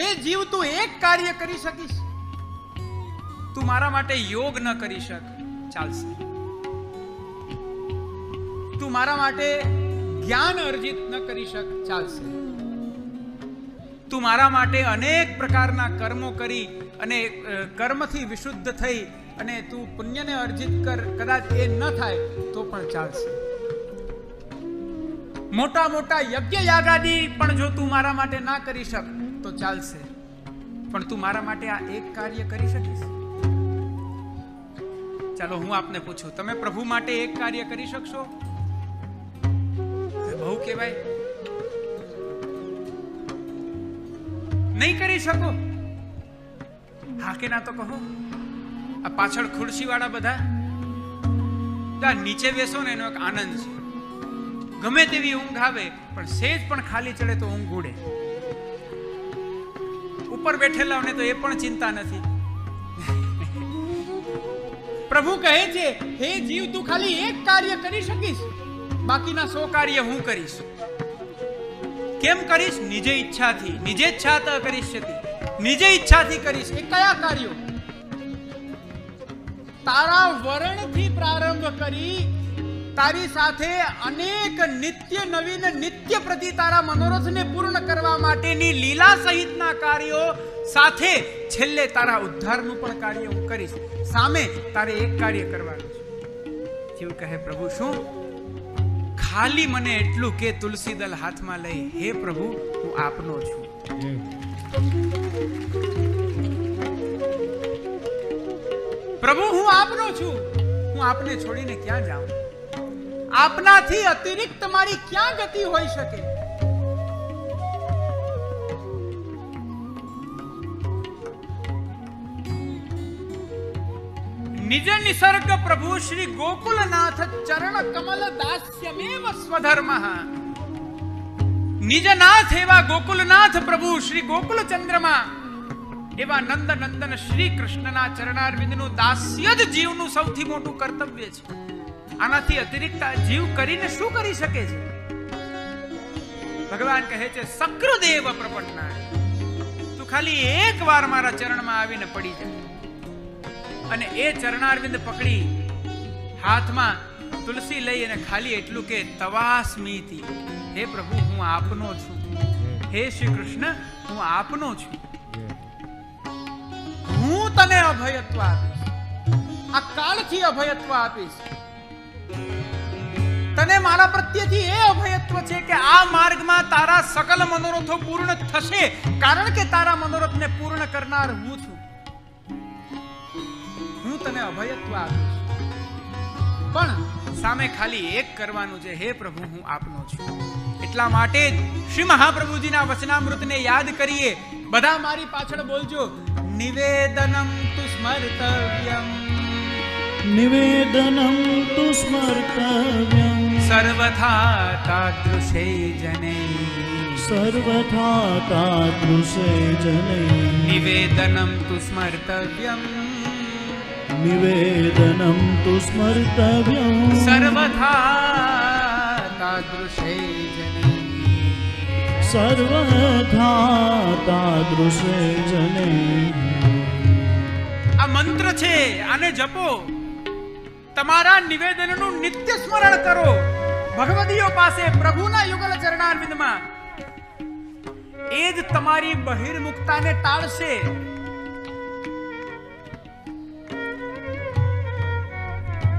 હે જીવ, તું એક કાર્ય કરી શકીશ. તું મારા માટે યોગ ન કરી શક. ચાલશે. તું મારા માટે જ્ઞાન અર્જિત ન કરી શક. ચાલશે. તું મારા માટે અનેક પ્રકારના કર્મો કરી અને કર્મથી વિશુદ્ધ થઈ અને તું પુણ્યને અર્જિત કર. કદાચ એ ન થાય તો પણ ચાલશે. મોટા મોટા યજ્ઞ યાગાદી પણ જો તું મારા માટે ના કરી શક તો ચાલશે. પણ તું મારા માટે આ એક કાર્ય કરી શકીશ? ચાલો, હું આપને પૂછું, તમે પ્રભુ માટે એક કાર્ય કરી શકશો? બહુ કહેવાય. નહીં કરી શકો? હા કે ના તો કહો. આ પાછળ ખુરશી વાળા બધા ત્યાં નીચે બેસો ને, એનો એક આનંદ છે. ગમે તેવી ઊંઘ આવે, પણ સેજ પણ ખાલી ચડે તો ઊંઘ ઉડે. ઉપર બેઠેલાઓને તો એ પણ ચિંતા નથી. પ્રભુ કહે છે, હે જીવ, તું ખાલી એક કાર્ય કરી શકીશ, બાકીના સો કાર્ય હું કરીશ. કેમ કરીશ? નિજે ઈચ્છાથી. નિજે ઈચ્છાત કરીશ નિજે ઈચ્છાથી કરીશ. એ કયા કાર્યો? તારા વર્ણથી પ્રારંભ કરી તારી સાથે અનેક નિત્ય નવીન નિત્ય પ્રતિ તારા મનોરથને પૂર્ણ કરવા માટેની લીલા સહિતના કાર્યો સાથે છેલ્લે તારા ઉદ્ધારનું પણ કાર્ય હું કરીશ. સામે તારે એક કાર્ય કરવાનું છે. જીવ કહે પ્રભુ, શું? ખાલી મને એટલું કે તુલસી દલ હાથમાં લઈ, હે પ્રભુ, હું આપનો છું. પ્રભુ, હું આપનો છું. હું આપને છોડીને ક્યાં જાઉં? આપનાથી અતિરિક્ત મારી ક્યાં ગતિ હોઈ શકે? નિજ નિસર્ગ પ્રભુ શ્રી ગોકુલનાથ ચરણ કમલ દાસ્યમેવ સ્વધર્મ. નિજનાથ એવા ગોકુલનાથ પ્રભુ શ્રી ગોકુલ ચંદ્રમાં એવા નંદ નંદન શ્રી કૃષ્ણના ચરણારવિંદનું દાસ્ય જ જીવનું સૌથી મોટું કર્તવ્ય છે. આનાથી અતિરિક્ત જીવ કરીને શું કરી શકે છે? ભગવાન કહે છે સકૃદેવ પ્રપન્નાય તું ખાલી એક વાર મારા ચરણમાં આવીને પડી જાય અને એ ચરણારવિંદ પકડી હાથમાં તુલસી લઈ અને ખાલી એટલું કે તવાસ્મીતી હે પ્રભુ, હું આપનો છું. હે શ્રી કૃષ્ણ હું આપનો છું. હું તને અભયત્વ આપીશ. આ કાળથી અભયત્વ આપીશ. તને મારા પ્રત્યેથી એ અભયત્વ છે કે આ માર્ગમાં તારા સકલ મનોરથો પૂર્ણ થશે. કારણ કે તારા મનોરથને પૂર્ણ કરનાર હું છું. હું તને અભયત્વ આપું છું. પણ સામે ખાલી એક કરવાનું છે. હે પ્રભુ, હું આપનો છું. એટલા માટે જ શ્રી મહાપ્રભુજીના વચનામૃતને યાદ કરીએ. બધા મારી પાછળ બોલજો, નિવેદનમ તુ સ્મર્તવ્યમ. નિવેદનમ તુ સ્મર્તવ્યં સર્વથા તાદૃશે જને સર્વથા તાદૃશે જને નિવેદનમ તુ સ્મર્તવ્યમ નિવેદનમ તુ સ્મર્તવ્યમ સર્વથા તાદૃશે જને સર્વથા તાદૃશે જને આ મંત્ર છે આને જપો તમારા નિવેદનનું નિત્ય સ્મરણ કરો. ભગવદીઓ પાસે પ્રભુના યુગલ ચરણારવિંદમાં. એ જ તમારી બહિર્મુખતાને ટાળશે.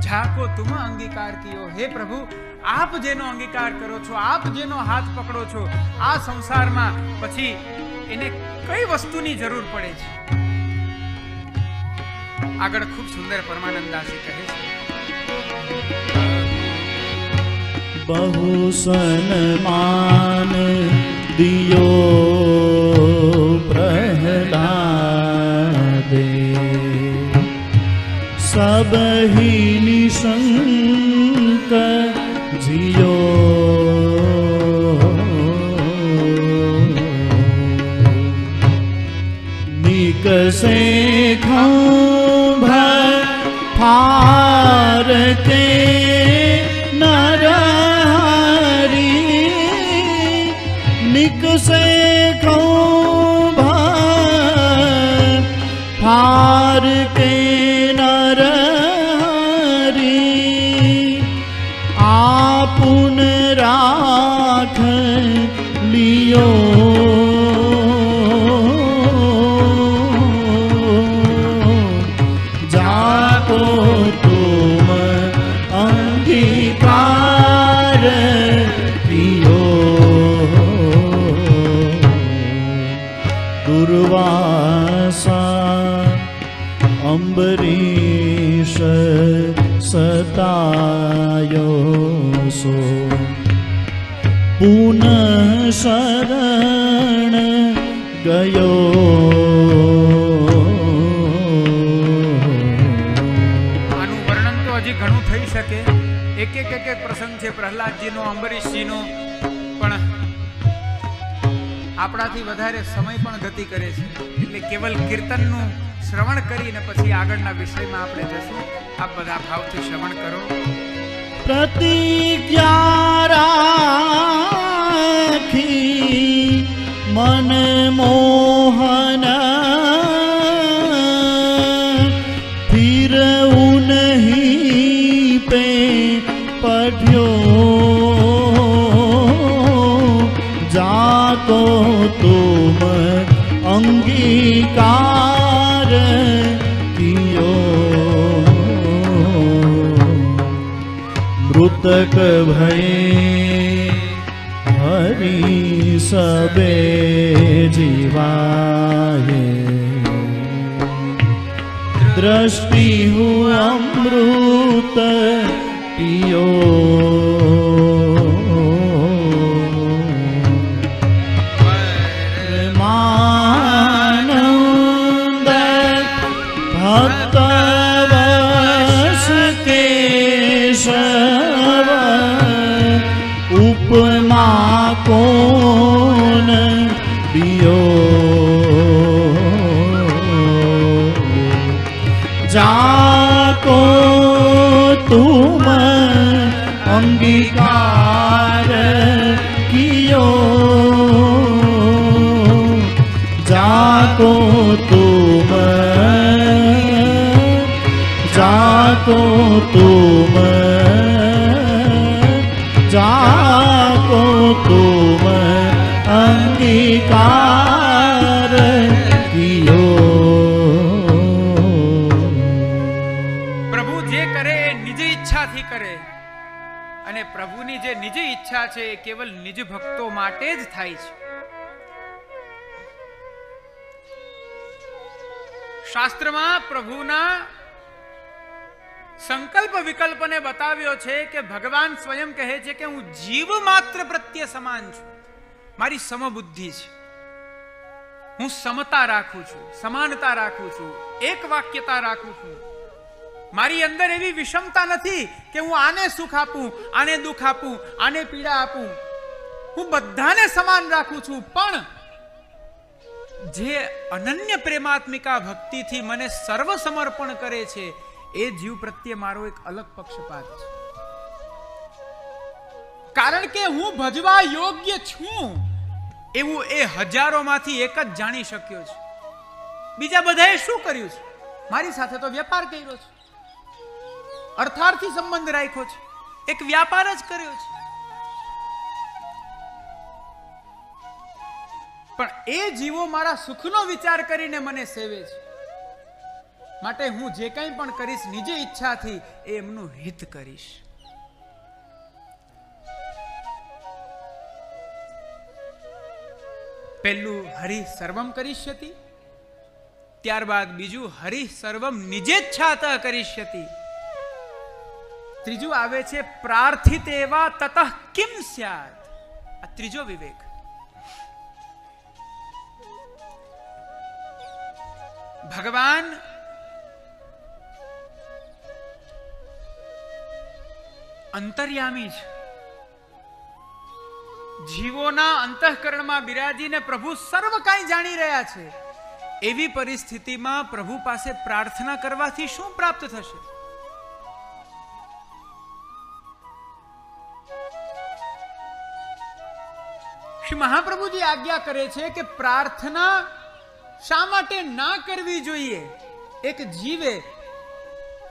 ઝાકો તુમ અંગીકાર કિયો. હે પ્રભુ, આપ જેનો અંગીકાર કરો છો, આપ જેનો હાથ પકડો છો, આ સંસારમાં પછી એને કઈ વસ્તુની જરૂર પડે છે? આગળ ખૂબ સુંદર પરમાનંદાસી કહે છે बहु सन्मान दियो प्रहलादे। सब ही निशंक जियो। निकसे અંબરીશ સતાયો સો પુનઃ શરણ ગયો આનું વર્ણન તો હજી ઘણું થઈ શકે. એક એક એક એક પ્રસંગ છે, પ્રહલાદજીનો, અંબરીશજીનો. પણ આપણાથી વધારે સમય પણ ગતિ કરે છે. એટલે કેવલ કીર્તનનું શ્રવણ કરીને પછી આગળના વિષયમાં આપણે જશું. આપ બધા ભાવથી શ્રવણ કરો. પ્રતિજ્ઞા મન મોહન ફિરવું નહીં પે પઢ્યો જાતો તુમ અંગીકાર क भये हरि सबे जीवाये। दृष्टि हु अमृत पियो તુમ जाको तुम अंगीकार कियो પ્રભુ જે કરે એ નિજ ઈચ્છાથી કરે. અને પ્રભુની જે નિજ ઈચ્છા છે એ કેવલ નિજ ભક્તો માટે જ થાય છે. શાસ્ત્રમાં પ્રભુના સંકલ્પ વિકલ્પને બતાવ્યો છે કે ભગવાન સ્વયં કહે છે કે હું જીવ માત્ર પ્રત્યે સમાન છું. મારી સમબુદ્ધિ છે. હું સમતા રાખું છું, સમાનતા રાખું છું, એક વાક્યતા રાખું છું. મારી અંદર એવી વિષમતા નથી કે હું આને સુખ આપું, આને દુઃખ આપું, આને પીડા આપું. હું બધાને સમાન રાખું છું, પણ જે અનન્ય પ્રેમાત્મિકા ભક્તિથી મને સર્વ સમર્પણ કરે છે એ જીવ પ્રત્યે મારો એક અલગ પક્ષપાત છે. કારણ કે હું ભજવા યોગ્ય છું. એવું એ હજારોમાંથી એક જ જાણી શક્યો છે. બીજા બધાએ શું કર્યું છે? મારી સાથે તો વેપાર કર્યો છે. અર્થાર્થી સંબંધ રાખ્યો છે. એક વ્યાપાર જ કર્યો છે. પણ એ જીવો મારા સુખનો વિચાર કરીને મને સેવે છે. માટે હું જે કંઈ પણ કરીશ, નિજી ઈચ્છાથી એ એમનું હિત કરીશ. પહેલું હરિ સર્વમ કરીશ્યતી ત્યારબાદ બીજું હરિ સર્વમ નિજેચ્છાત કરીશ્યતી ત્રીજું આવે છે પ્રાર્થિત એવા તતઃ કિમ સ્યાત. આ ત્રીજો વિવેક. ભગવાન અંતર્યામી છે. જીવોના અંતઃકરણમાં બિરાજીને પ્રભુ સર્વ કાંઈ જાણી રહ્યા છે. એવી પરિસ્થિતિમાં પ્રભુ પાસે પ્રાર્થના કરવાથી શું પ્રાપ્ત થશે? શ્રી મહાપ્રભુજી આજ્ઞા કરે છે કે પ્રાર્થના શા માટે ના કરવી જોઈએ? એક જીવે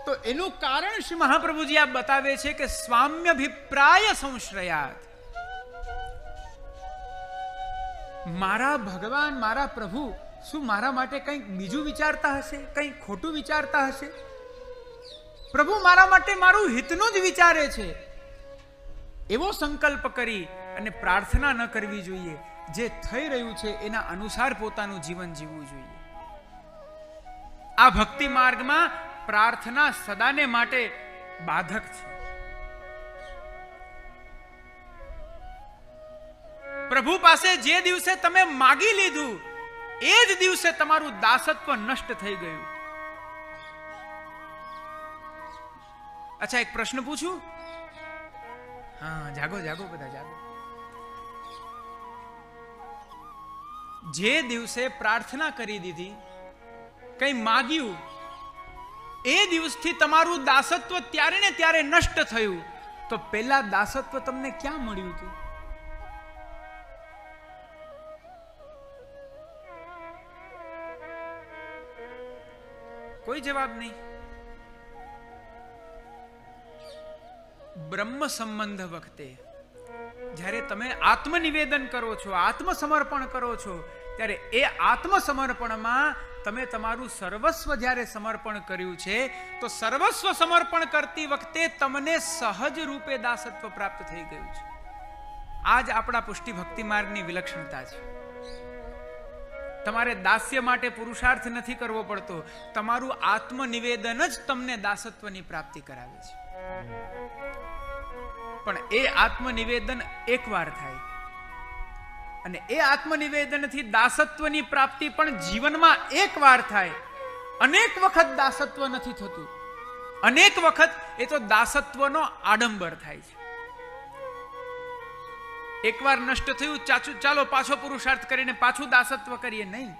તો એનું કારણ શ્રી મહાપ્રભુજી આ બતાવે છે કે સ્વામ્યભિપ્રાય સંશ્રયાત. મારા ભગવાન, મારા પ્રભુ, શું મારા માટે કંઈક બીજું વિચારતા હશે? કંઈક ખોટું વિચારતા હશે? પ્રભુ મારા માટે મારું હિતનું જ વિચારે છે. એવો સંકલ્પ કરી અને પ્રાર્થના ન કરવી જોઈએ. જે થઈ રહ્યું છે એના અનુસાર પોતાનું જીવન જીવવું જોઈએ. આ ભક્તિ માર્ગમાં પ્રાર્થના સદાને માટે બાધક છે. પ્રભુ પાસે જે દિવસે તમે માગી લીધું, એ જ દિવસે તમારું દાસત્વ નષ્ટ થઈ ગયું. અચ્છા, એક પ્રશ્ન પૂછું? હા, જાગો જાગો બધા, જાગો. જે દિવસે પ્રાર્થના કરી દીધી, કઈ માગ્યું એ દિવસથી તમારું દાસત્વ ત્યારે ને ત્યારે નષ્ટ થયું. તો પેલા દાસત્વ તમને ક્યાં મળ્યું હતું? કોઈ જવાબ નહીં. બ્રહ્મ સંબંધ વખતે, જ્યારે તમે આત્મનિવેદન કરો છો, આત્મસમર્પણ કરો છો, ત્યારે એ આત્મસમર્પણમાં તમે તમારું સર્વસ્વ જ્યારે સમર્પણ કર્યું છે, તો સર્વસ્વ સમર્પણ કરતી વખતે તમને સહજ રૂપે દાસત્વ પ્રાપ્ત થઈ ગયું છે. આ જ આપણા પુષ્ટિ ભક્તિ માર્ગની વિલક્ષણતા છે. તમારે દાસ્ય માટે પુરુષાર્થ નથી કરવો પડતો, તમારું આત્મનિવેદન જ તમને દાસત્વની પ્રાપ્તિ કરાવે છે. પણ એ આત્મનિવેદન એકવાર થાય. અને એ આત્મનિવેદનથી દાસત્વની પ્રાપ્તિ પણ જીવનમાં એક વાર થાય. અનેક વખત દાસત્વ નથી થતું. અનેક વખત એ તો દાસત્વનો આડંબર થાય છે. એકવાર નષ્ટ થયું, ચાચું, ચાલો પાછો પુરુષાર્થ કરીને પાછું દાસત્વ કરીએ, નહીં?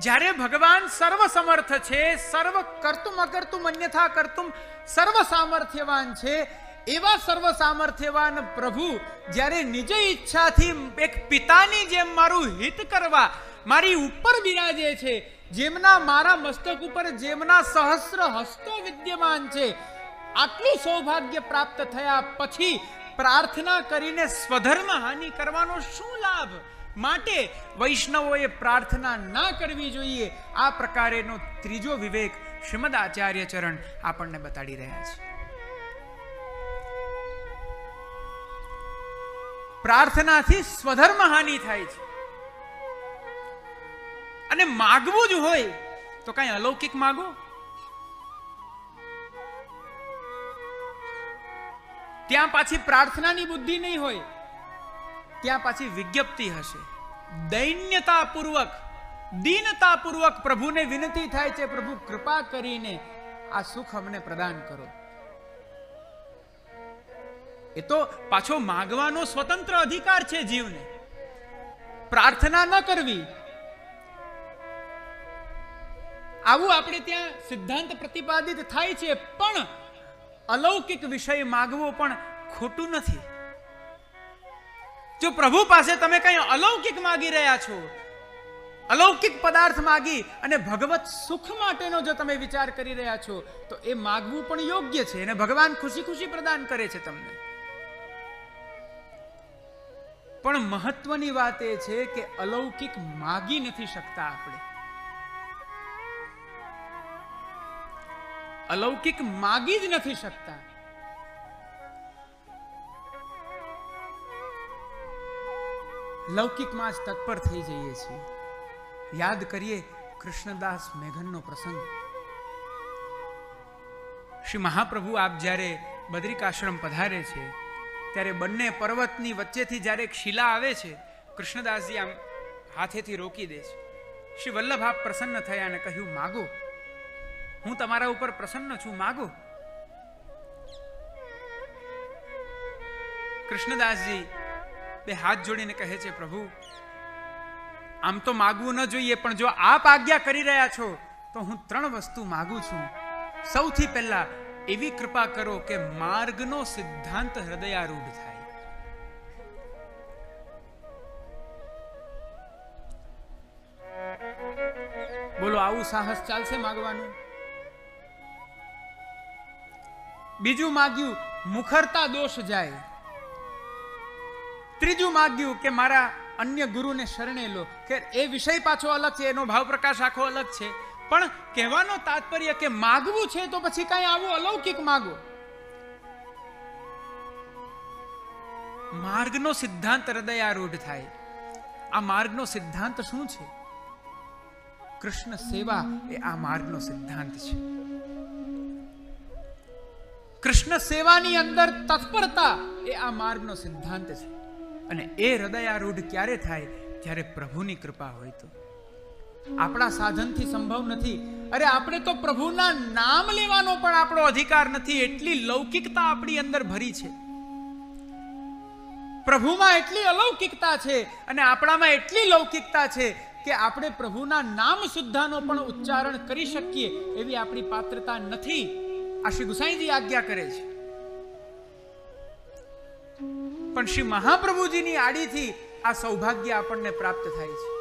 જ્યારે ભગવાન સર્વ સમર્થ છે, સર્વ કરતું અકર્તુમ અન્યથા કરતું સર્વ સામર્થ્યવાન છે એવા સર્વ સામર્થ્યવાન પ્રભુ જ્યારે નિજ ઈચ્છાથી એક પિતાની જેમ મારું હિત કરવા, મારી ઉપર બિરાજે છે, જેમના મારા મસ્તક ઉપર જેમના સહસ્ર હસ્તો વિદ્યમાન છે, આટલું સૌભાગ્ય પ્રાપ્ત થયા પછી પ્રાર્થના કરીને સ્વધર્મ હાનિ કરવાનો શું લાભ? માટે વૈષ્ણવોએ પ્રાર્થના ના કરવી જોઈએ. આ પ્રકારેનો ત્રીજો વિવેક શ્રીમદ આચાર્ય ચરણ આપણને બતાડી રહ્યા છે. પ્રાર્થનાથી સ્વધર્મ હાનિ થાય છે. અને માગવું જ હોય તો કઈ અલૌકિક માગો. ત્યાં પાછી પ્રાર્થનાની બુદ્ધિ નહીં હોય, ત્યાં પાછી વિજ્ઞપ્તિ હશે. દૈન્યતાપૂર્વક, દીનતાપૂર્વક પ્રભુને વિનંતી થાય છે, પ્રભુ કૃપા કરીને આ સુખ અમને પ્રદાન કરો. એ તો પાછો માગવાનો સ્વતંત્ર અધિકાર છે જીવને. પ્રાર્થના ન કરવી. આવું આપણે ત્યાં સિદ્ધાંત પ્રતિપાદિત થાય છે, પણ અલૌકિક વિષય માગવો પણ ખોટું નથી. જો પ્રભુ પાસે તમે કઈ અલૌકિક માગી રહ્યા છો, અલૌકિક પદાર્થ માગી અને ભગવત સુખ માટેનો જો તમે વિચાર કરી રહ્યા છો, તો એ માગવું પણ યોગ્ય છે અને ભગવાન ખુશી ખુશી પ્રદાન કરે છે તમને. પણ મહત્વની વાત એ છે કે અલૌકિક માગી નથી શકતા આપણે. અલૌકિક માગી જ નથી શકતા. લૌકિકમાં જ તત્પર થઈ જઈએ છીએ. યાદ કરીએ કૃષ્ણદાસ મેઘનનો પ્રસંગ. શ્રી મહાપ્રભુ આપ જ્યારે બદ્રિકાશ્રમ પધારે છે ત્યારે બંને પર્વતની વચ્ચેથી જ્યારે એક શિલા આવે છે, કૃષ્ણદાસજી આમ હાથેથી રોકી દે છે. શ્રી વલ્લભ આપ પ્રસન્ન થયા અને કહ્યું, માગો. હું તમારા ઉપર પ્રસન્ન છું, માગો. કૃષ્ણદાસજી બે હાથ જોડીને કહે છે, પ્રભુ, આમ તો માગવું ન જોઈએ, પણ જો આપ આજ્ઞા કરી રહ્યા છો, તો હું ત્રણ વસ્તુ માગું છું. સૌથી પહેલા એવી કૃપા કરો કે માર્ગનો સિદ્ધાંત હૃદયારૂઢ થાય. બોલો, આવું સાહસ ચાલશે માગવાનું? બીજું માગ્યું, મુખરતા દોષ જાય. ત્રીજું માગ્યું કે મારા અન્ય ગુરુને શરણે લો, કે એ વિષય પાછો અલગ છે, એનો ભાવ પ્રકાશ આખો અલગ છે. પણ કહેવાનો તાત્પર્ય કે માગવું છે તો પછી કાંઈ આવું અલૌકિક માગો. માર્ગનો સિદ્ધાંત હૃદયારૂઢ થાય. આ માર્ગનો સિદ્ધાંત શું છે? કૃષ્ણ સેવા એ આ માર્ગનો સિદ્ધાંત છે. કૃષ્ણ સેવાની અંદર તત્પરતા એ આ માર્ગનો સિદ્ધાંત છે. અને એ હૃદયારૂઢ ક્યારે થાય? જ્યારે પ્રભુની કૃપા હોય તો. આપણા સાધનથી સંભવ નથી. અરે, આપણે તો પ્રભુના નામ લેવાનો પણ આપણો અધિકાર નથી. એટલી લૌકિકતા આપણી અંદર ભરી છે. પ્રભુમાં એટલી અલૌકિકતા છે અને આપણામાં એટલી લૌકિકતા છે કે આપણે પ્રભુના નામ સુદ્ધાનો પણ ઉચ્ચારણ કરી શકીએ એવી આપણી પાત્રતા નથી. આ શ્રી ગુસાઈજી આજ્ઞા કરે છે. પણ શ્રી મહાપ્રભુજીની આડીથી આ સૌભાગ્ય આપણને પ્રાપ્ત થાય છે.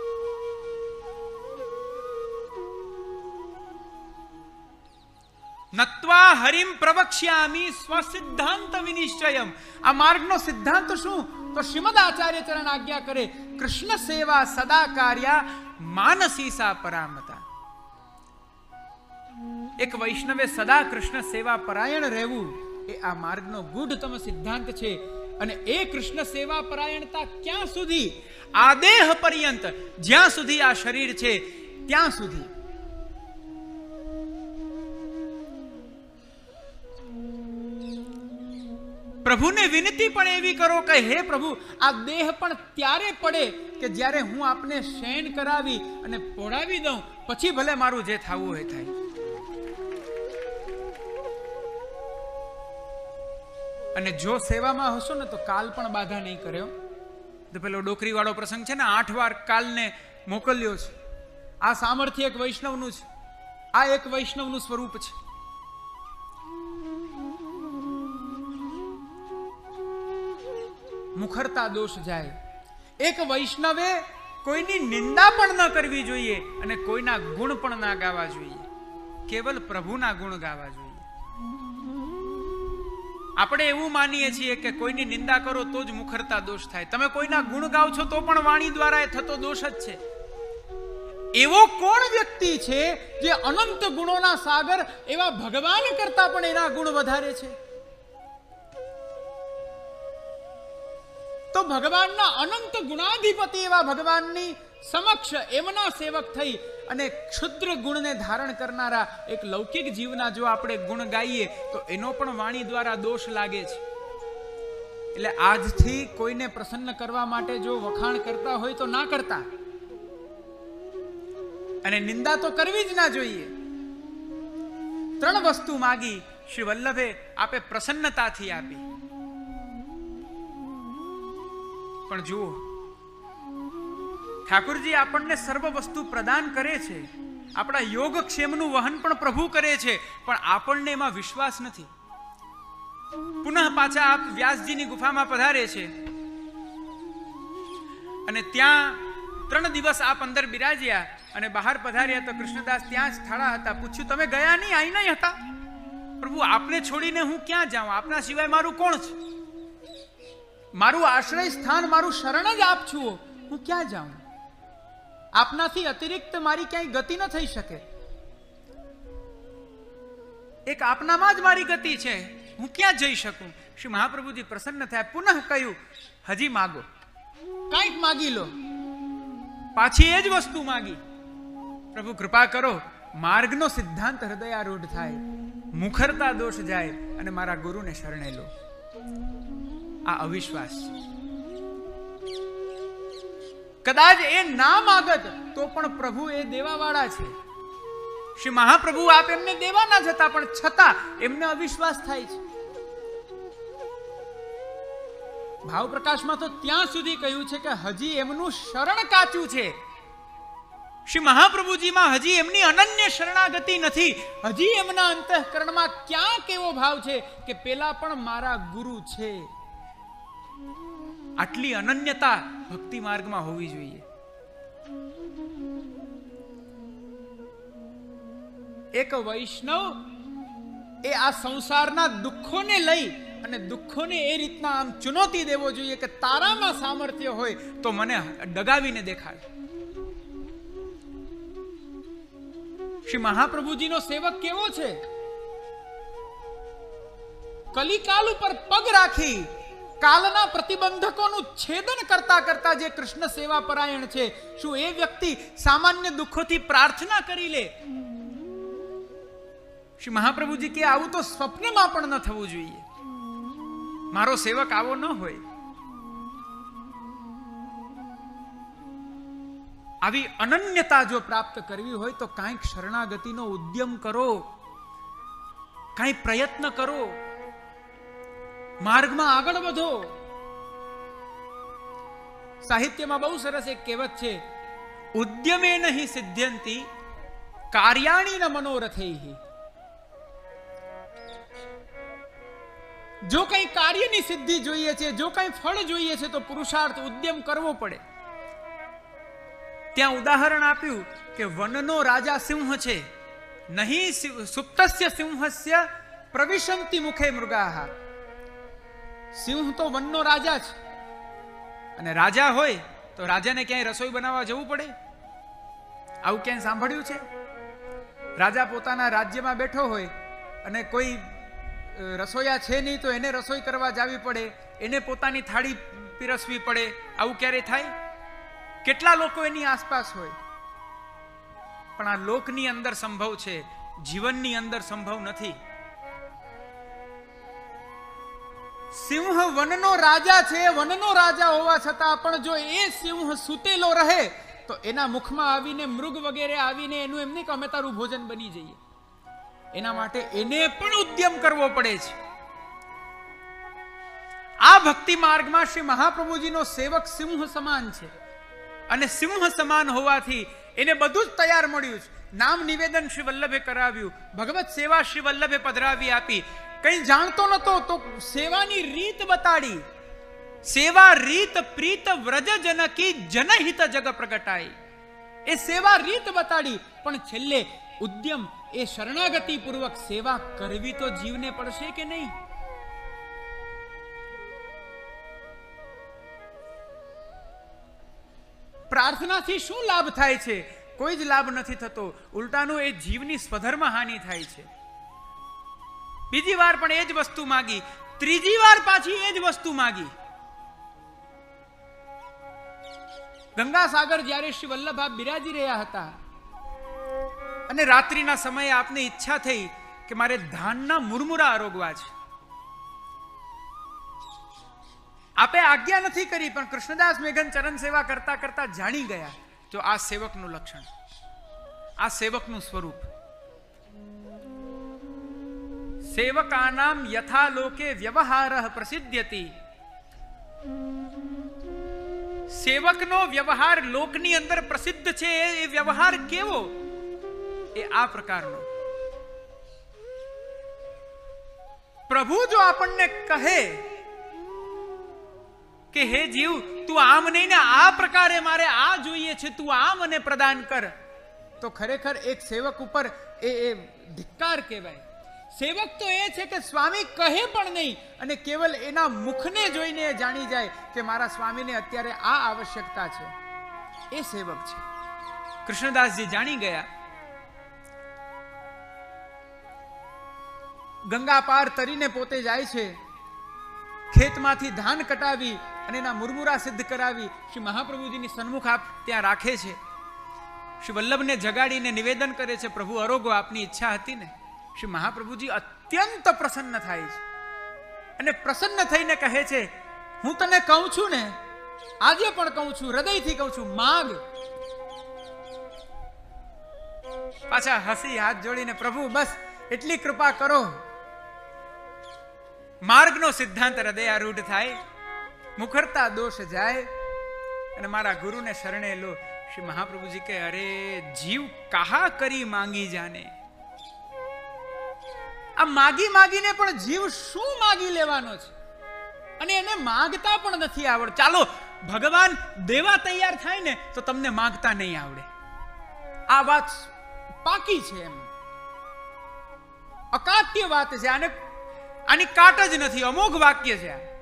નત્વા હરિમ પ્રવક્ષ્યામી સ્વસિદ્ધાંત વિનિશ્ચયમ આ માર્ગનો સિદ્ધાંત શું તો શ્રીમદ આચાર્ય ચરણ આજ્ઞા કરે કૃષ્ણ સેવા સદા કાર્યા માનસી સા પરામતા એક વૈષ્ણવે સદા કૃષ્ણ સેવા પરાયણ રહેવું એ આ માર્ગનો ગૂઢતમ સિદ્ધાંત છે. અને એ કૃષ્ણ સેવા પરાયણતા ક્યાં સુધી? આ દેહ પર્યંત, જ્યાં સુધી આ શરીર છે, ત્યાં સુધી. પ્રભુને વિનંતી પણ એવી કરો કે, હે પ્રભુ, આ દેહ પણ ત્યારે પડે કે જ્યારે હું આપને શયન કરાવી અને પોડાવી દઉં, પછી ભલે મારું જે થવું હોય થાય. અને જો સેવામાં હશો ને, તો કાલ પણ બાધા નહીં કર્યો તો પેલો ડોકરી વાળો પ્રસંગ છે ને, આઠ વાર કાલને મોકલ્યો છે. આ સામર્થ્ય એક વૈષ્ણવનું છે. આ એક વૈષ્ણવનું સ્વરૂપ છે. મુખરતા દોષ જાય. એક વૈષ્ણવે કોઈની નિંદા પણ ન કરવી જોઈએ અને કોઈના ગુણ પણ ના ગાવા જોઈએ. કેવલ પ્રભુના ગુણ ગાવા જોઈએ. આપણે એવું માનીએ છીએ કે કોઈની નિંદા કરો તો જ મુખરતા દોષ થાય. તમે કોઈના ગુણ ગાવ છો તો પણ વાણી દ્વારા એ થતો દોષ જ છે. એવો કોણ વ્યક્તિ છે જે અનંત ગુણોના સાગર એવા ભગવાન કરતા પણ એના ગુણ વધારે છે? તો ભગવાનના અનંત ગુણાધિપતિ એવા ભગવાનની સમક્ષ એમના સેવક થઈ અને ક્ષુદ્ર ગુણને ધારણ કરનારા એક લૌકિક જીવના જો આપણે ગુણ ગાઈએ, તો એનો પણ વાણી દ્વારા દોષ લાગે છે. એટલે આજથી કોઈને પ્રસન્ન કરવા માટે જો વખાણ કરતા હોય તો ના કરતા. અને નિંદા તો કરવી જ ના જોઈએ. ત્રણ વસ્તુ માગી શ્રી વલ્લભે આપે પ્રસન્નતાથી આપી. પણ જુઓ. ઠાકુરજી આપણને સર્વ વસ્તુ પ્રદાન કરે છે. આપણા યોગક્ષેમનું વહન પણ પ્રભુ કરે છે, પણ આપણને એમાં વિશ્વાસ નથી. પુનઃ પાછા આપ વ્યાસજીની ગુફામાં પધારે છે. અને ત્યાં ત્રણ દિવસ આપ અંદર બિરાજ્યા અને બહાર પધાર્યા તો કૃષ્ણદાસ ત્યાં જ થાળા હતા. પૂછ્યું, તમે ગયા નહીં? આઈ નહીં હતા? પ્રભુ, આપને છોડીને હું ક્યાં જાઉં? આપના સિવાય મારું કોણ છે? મારું આશ્રય સ્થાન, મારું શરણ જ આપ છો. હું ક્યાં જાઉં? આપનાથી અતિરિક્ત મારી ક્યાંય ગતિ ન થઈ શકે. એક આપનામાં જ મારી ગતિ છે. હું ક્યાં જઈ શકું? શ્રી મહાપ્રભુજી પ્રસન્ન થયા, પુનઃ કહ્યું, હજી માગો. કાંઈક માગી લો. પાછી એ જ વસ્તુ માગી. પ્રભુ કૃપા કરો, માર્ગનો સિદ્ધાંત હૃદયારૂઢ થાય. મુખરતા દોષ જાય અને મારા ગુરુને શરણે લો. આ અવિશ્વાસ કદાચ એ ના માગત, તો પણ પ્રભુ એ દેવાવાળા છે. શ્રી મહાપ્રભુ આપ એમને દેવા ના જતા, પણ છતાં એમને અવિશ્વાસ થાય છે. ભાવ પ્રકાશમાં તો ત્યાં સુધી કહ્યું છે કે હજી એમનું શરણ કાચું છે. શ્રી મહાપ્રભુજીમાં હજી એમની અનન્ય શરણાગતિ નથી. હજી એમના અંતઃકરણમાં ક્યાં કેવો ભાવ છે કે પેલા પણ મારા ગુરુ છે. આટલી અનન્યતા ભક્તિ માર્ગમાં હોવી જોઈએ. એક વૈષ્ણવ એ આ સંસારના દુઃખોને લઈ અને દુઃખોને એ રીતના આમ ચુનૌતી દેવો જોઈએ કે તારામાં સામર્થ્ય હોય તો મને ડગાવીને દેખાડ. શ્રી મહાપ્રભુજીનો સેવક કેવો છે? કલિકાલ ઉપર પગ રાખી કાલના પ્રતિબંધકોનું છેદન કરતા કરતા જે કૃષ્ણ સેવા પરાયણ છે, શું એ વ્યક્તિ સામાન્ય દુઃખોથી પ્રાર્થના કરી લે? શ્રી મહાપ્રભુજી કે આવું તો સ્વપ્નમાં પણ ન થવું જોઈએ. મારો સેવક આવો ન હોય. આવી અનન્યતા જો પ્રાપ્ત કરવી હોય તો કાંઈક શરણાગતિનો ઉદ્યમ કરો. કાંઈ પ્રયત્ન કરો. માર્ગમાં આગળ વધો. સાહિત્યમાં બહુ સરસ એક કહેવત છે, ઉદ્યમે નહીં સિદ્ધ્યંતી, કાર્યાણી ન મનોરથે જો કંઈ કાર્યની સિદ્ધિ જોઈએ છે, જો કંઈ ફળ જોઈએ છે, તો પુરુષાર્થ ઉદ્યમ કરવો પડે. ત્યાં ઉદાહરણ આપ્યું કે વનનો રાજા સિંહ છે. નહીં સુપ્તસ્ય સિંહસ્ય પ્રવિશંતિ મુખે મૃગાહ. સિંહ તો વનનો રાજા છે અને રાજા હોય તો રાજાને ક્યાંય રસોઈ બનાવવા જવું પડે? આવું ક્યાંય સાંભળ્યું છે? રાજા પોતાના રાજ્યમાં બેઠો હોય અને કોઈ રસોઈયા છે નહીં તો એને રસોઈ કરવા જાવી પડે, એને પોતાની થાળી પીરસવી પડે. આવું ક્યારે થાય? કેટલા લોકો એની આસપાસ હોય? પણ આ લોકની અંદર સંભવ છે, જીવનની અંદર સંભવ નથી. સિંહ વનનો રાજા છે, વનનો રાજા હોવા છતાં પણ જો એ સિંહ સૂતેલો રહે, તો એના મુખમાં આવીને મૃગ વગેરે આવીને એનું એમ નહીં કે તારું ભોજન બની જઈએ. એના માટે એને પણ ઉદ્યમ કરવો પડે છે. આ ભક્તિ માર્ગમાં શ્રી મહાપ્રભુજીનો સેવક સિંહ સમાન છે. અને સિંહ સમાન હોવાથી એને બધું જ તૈયાર મળ્યું છે. નામ નિવેદન શ્રી વલ્લભે કરાવ્યું, ભગવત સેવા શ્રી વલ્લભે પધરાવી આપી કંઈ જાણતો નતો તો સેવાની રીત બતાડી. સેવા રીત પ્રીત વ્રજ જનકી જનહિત જગ પ્રગટાઈ એ સેવા રીત બતાડી, પણ છેલ્લે ઉદ્યમ એ શરણાગતિ પૂર્વક સેવા કરવી તો જીવને પડશે કે નહીં? પ્રાર્થનાથી શું લાભ થાય છે? કોઈ જ લાભ નથી થતો. ઉલટાનું એ જીવની સ્વધર્મ હાનિ થાય છે. બીજી વાર પણ એ જ વસ્તુ માગી. ત્રીજી વાર પાછી એ જ વસ્તુ માગી. ગંગા સાગર જ્યારે શ્રી વલ્લભા બિરાજી રહ્યા હતા, અને રાત્રિના સમયે આપને ઈચ્છા થઈ કે મારે ધાનના મુરમુરા આરોગવા છે. આપે આજ્ઞા નથી કરી, પણ કૃષ્ણદાસ મેઘન ચરણ સેવા કરતા કરતા જાણી ગયા. તો આ સેવકનું લક્ષણ, આ સેવકનું સ્વરૂપ. સેવકાનામ યથા લોકે વ્યવહાર પ્રસિદ્ધ્યતિ સેવકનો વ્યવહાર લોકની અંદર પ્રસિદ્ધ છે એ- એ વ્યવહાર કેવો એ આ પ્રકારનો પ્રભુ જો આપણને કહે કે હે જીવ તું આમ નહીં ને આ પ્રકારે મારે આ જોઈએ છે તું આ મને પ્રદાન કર તો ખરેખર એક સેવક ઉપર એ એ ધિક્કાર કહેવાય સેવક તો એ છે કે સ્વામી કહે પણ નહીં અને કેવલ એના મુખને જોઈને એ જાણી જાય કે મારા સ્વામીને અત્યારે આ આવશ્યકતા છે. એ સેવક છે. કૃષ્ણદાસજી જાણી ગયા. ગંગા પાર તરીને પોતે જાય છે. ખેતમાંથી ધાન કટાવી અને એના મુરમુરા સિદ્ધ કરાવી શ્રી મહાપ્રભુજીની સન્મુખ આપ ત્યાં રાખે છે. શ્રી વલ્લભને જગાડીને નિવેદન કરે છે, પ્રભુ, અરોગો આપની ઈચ્છા હતી ને? શ્રી મહાપ્રભુજી અત્યંત પ્રસન્ન થાય છે. અને પ્રસન્ન થઈને કહે છે, હું તને કહું છું ને, આજે પણ કહું છું, હૃદયથી કહું છું, માગ. પાછા હસી હાથ જોડીને, પ્રભુ, બસ એટલી કૃપા કરો. માર્ગનો સિદ્ધાંત હૃદયારૂઢ થાય, મુખરતા દોષ જાય, અને મારા ગુરુને શરણે લો. શ્રી મહાપ્રભુજી કે, અરે, જીવ કહા કરી માંગી જાને? આ માગી માગીને પણ જીવ શું માગી લેવાનો છે? અને એને માગતા પણ નથી આવડ ચાલો, ભગવાન દેવા તૈયાર થાય ને તો તમને માગતા નહીં આવડે. આ વાત પાકી છે એમ. અકાટ્ય વાત છે. આને, આની કાટ જ નથી, અમોઘ વાક્ય છે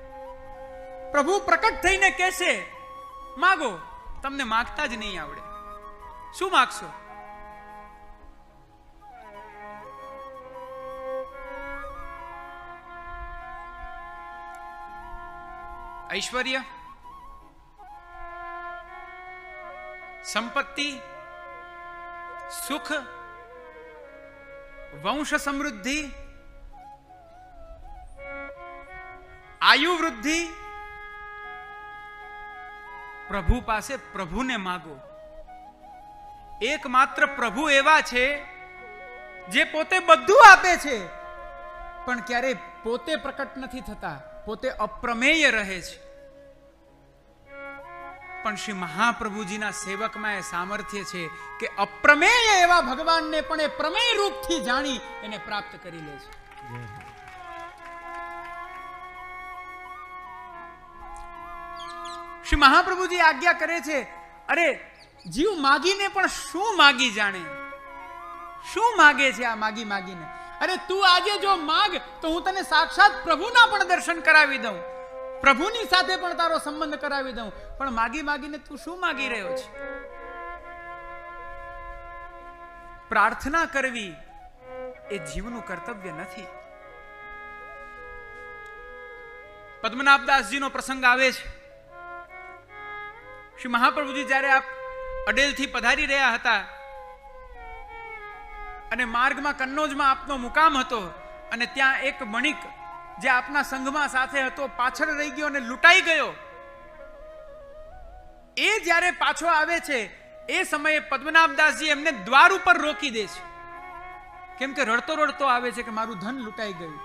પ્રભુ પ્રકટ થઈને કહેશે, માગો, તમને માગતા જ નહીં આવડે. શું માગશો? ઐશ્વર્ય, સંપત્તિ, સુખ, વંશ સમૃદ્ધિ, આયુ વૃદ્ધિ. પ્રભુ પાસે પ્રભુને માગો. એકમાત્ર પ્રભુ એવા છે જે પોતે બધું આપે છે, પણ ક્યારેય પોતે પ્રકટ નથી થતા, પોતે અપ્રમેય રહે છે. પણ શ્રી મહાપ્રભુજીના સેવકમાં એ સામર્થ્ય છે કે અપ્રમેય એવા ભગવાનને પણ એ પ્રમેય રૂપથી જાણી એને પ્રાપ્ત કરી લે છે. શ્રી મહાપ્રભુજી આજ્ઞા કરે છે, અરે, જીવ માગીને પણ શું માગી જાણે? શું માગે છે આ માગી માગીને? અરે, તું આજે જો માગ, તો હું તને સાક્ષાત પ્રભુના પણ દર્શન કરાવી દઉં. પ્રભુની સાથે પણ તારો સંબંધ કરાવી દઉં. પણ માગી માગીને તું શું માગી રહ્યો છે? પ્રાર્થના કરવી એ જીવનું કર્તવ્ય નથી. પદ્મનાભદાસજીનો પ્રસંગ આવે છે. શ્રી મહાપ્રભુજી જ્યારે આપ અડેલથી પધારી રહ્યા હતા અને માર્ગમાં કન્નોજમાં આપનો મુકામ હતો અને ત્યાં એક મણિક જે આપના સંઘમાં સાથે હતો, પાછળ રહી ગયો અને લૂંટાઈ ગયો. એ જ્યારે પાછો આવે છે, એ સમયે પદ્મનાભદાસજી એમને દ્વાર ઉપર રોકી દે છે. કેમ કે રડતો રડતો આવે છે કે મારું ધન લૂંટાઈ ગયું.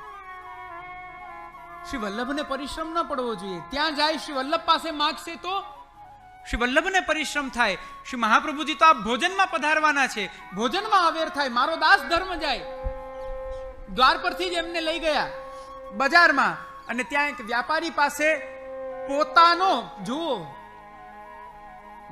શ્રી વલ્લભને પરિશ્રમ ન પડવો જોઈએ. ત્યાં જાય શ્રી વલ્લભ પાસે માગશે તો? શ્રી વલ્લભને પરિશ્રમ થાય. શ્રી મહાપ્રભુજી તો આ ભોજનમાં પધારવાના છે. ભોજનમાં અવેર થાય. મારો દાસ ધર્મ જાય. દ્વાર પરથી જ એમને લઈ ગયા. બજારમાં. અને ત્યાં એક વ્યાપારી પાસે પોતાનો, જુઓ,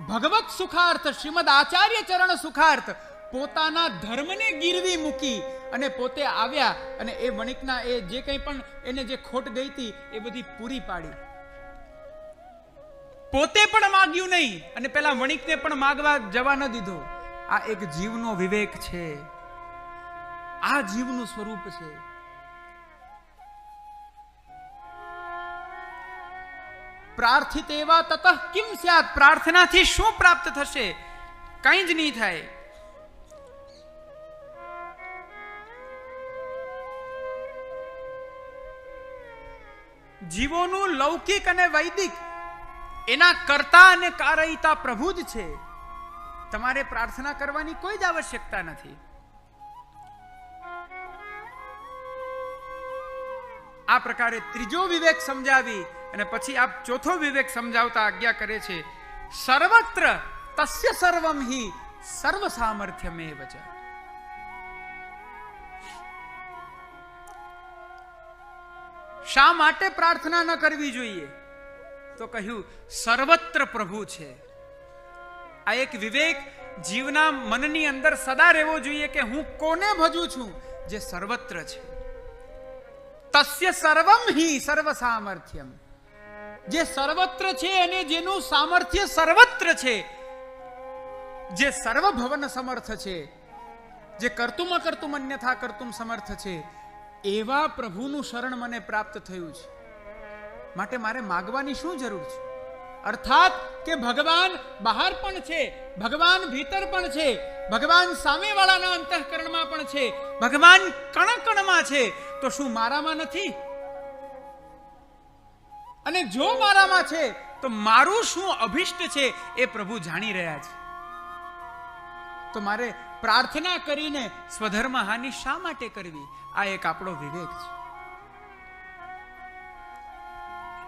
ભગવત સુખાર્થ, શ્રીમદ આચાર્ય ચરણ સુખાર્થ, પોતાના ધર્મને ગીરવી મૂકી અને પોતે આવ્યા અને એ વણિકના એ જે કંઈ પણ એને જે ખોટ ગઈ હતી, એ બધી પૂરી પાડી. પોતે પણ માગ્યું નહીં અને પેલા વણિકને પણ માગવા જવા ન દીધો. આ એક જીવનો વિવેક છે. આ જીવનું સ્વરૂપ છે. પ્રાર્થિત એવા તતઃ કિમ સ્યાત? પ્રાર્થનાથી શું પ્રાપ્ત થશે? કંઈ જ નહીં થાય. જીવોનું લૌકિક અને વૈદિક એના કરતા અને કારયિતા પ્રભુ જ છે. તમારે પ્રાર્થના કરવાની કોઈ જ આવશ્યકતા નથી. આ પ્રકારે ત્રીજો વિવેક સમજાવી અને પછી આપ ચોથો વિવેક સમજાવતા આજ્ઞા કરે છે, સર્વત્ર તસ્ય સર્વમ હિ સર્વ સામર્થ્યમેવ ચ. શા માટે પ્રાર્થના ન કરવી જોઈએ? તો કહ્યું, સર્વત્ર પ્રભુ છે. આ એક વિવેક જીવના મનની અંદર સદા રહેવો જોઈએ કે હું કોને ભજું છું જે સર્વત્ર છે. તસ્ય સર્વમ હિ સર્વ સામર્થ્યમ જે સર્વત્ર છે અને જેનું સામર્થ્ય સર્વત્ર છે, જે સર્વભવન સમર્થ છે, જે કરતુમ અકર્તુમ અન્યથા કરતું સમર્થ છે, એવા પ્રભુનું શરણ મને પ્રાપ્ત થયું છે. માટે મારે માગવાની શું જરૂર છે? અર્થાત કે ભગવાન બહાર પણ છે, ભગવાન ભીતર પણ છે, ભગવાન સામેવાળાના અંતઃકરણમાં પણ છે, ભગવાન કણકણમાં છે, તો શું મારામાં નથી? અને જો મારામાં છે, તો મારું શું અભિષ્ટ છે એ પ્રભુ જાણી રહ્યા છે. તો મારે પ્રાર્થના કરીને સ્વધર્મ હાનિ શા માટે કરવી? આ એક આપણો વિવેક છે.